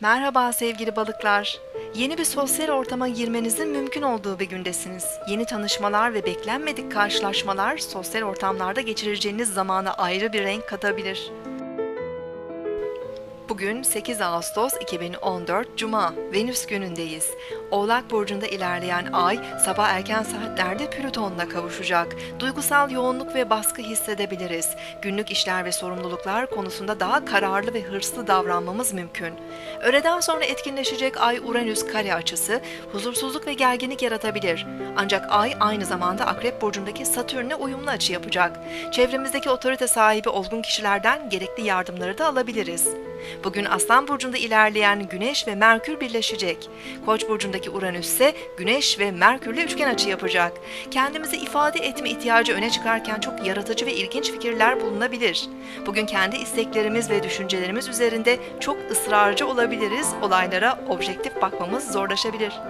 Merhaba sevgili balıklar. Yeni bir sosyal ortama girmenizin mümkün olduğu bir gündesiniz. Yeni tanışmalar ve beklenmedik karşılaşmalar sosyal ortamlarda geçireceğiniz zamana ayrı bir renk katabilir. Bugün 8 Ağustos 2014 Cuma, Venüs günündeyiz. Oğlak Burcu'nda ilerleyen ay sabah erken saatlerde Plüton'la kavuşacak. Duygusal yoğunluk ve baskı hissedebiliriz. Günlük işler ve sorumluluklar konusunda daha kararlı ve hırslı davranmamız mümkün. Öğleden sonra etkinleşecek Ay-Uranüs kare açısı huzursuzluk ve gerginlik yaratabilir. Ancak ay aynı zamanda Akrep Burcu'ndaki Satürn'le uyumlu açı yapacak. Çevremizdeki otorite sahibi olgun kişilerden gerekli yardımları da alabiliriz. Bugün Aslan Burcu'nda ilerleyen Güneş ve Merkür birleşecek. Koç Burcu'ndaki Uranüs ise Güneş ve Merkür'le üçgen açı yapacak. Kendimizi ifade etme ihtiyacı öne çıkarken çok yaratıcı ve ilginç fikirler bulunabilir. Bugün kendi isteklerimiz ve düşüncelerimiz üzerinde çok ısrarcı olabiliriz. Olaylara objektif bakmamız zorlaşabilir.